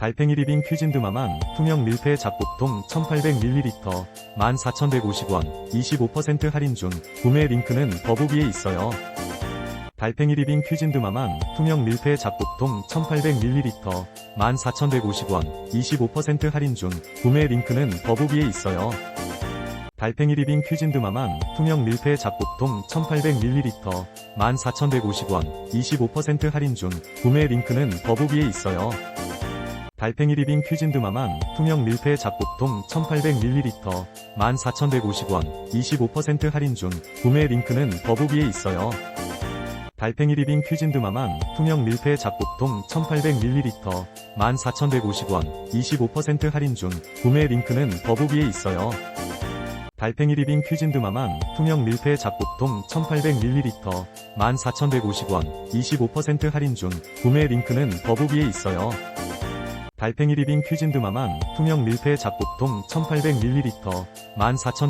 달팽이 리빙 퀴진드마만 투명 밀폐 잡곡통 1800ml 14,150원 25% 할인 중 구매 링크는 더보기에 있어요. 달팽이 리빙 퀴진드마만 투명 밀폐 잡곡통 1800ml 14,150원 25% 할인 중 구매 링크는 더보기에 있어요. 달팽이 리빙 퀴진드마만 투명 밀폐 잡곡통 1800ml 14,150원 25% 할인 중 구매 링크는 더보기에 있어요. 달팽이 리빙 퀴진드마만 투명 밀폐 잡곡통 1800ml 14,150원 25% 할인 중 구매 링크는 더보기에 있어요. 달팽이 리빙 퀴진드마만 투명 밀폐 잡곡통 1800ml 14,150원 25% 할인 중 구매 링크는 더보기에 있어요. 달팽이 리빙 퀴진드마만 투명 밀폐 잡곡통 1800ml 14,150원 25% 할인 중 구매 링크는 더보기에 있어요. 달팽이 리빙 퀴진드마만 투명 밀폐 잡곡통 1800ml 14,000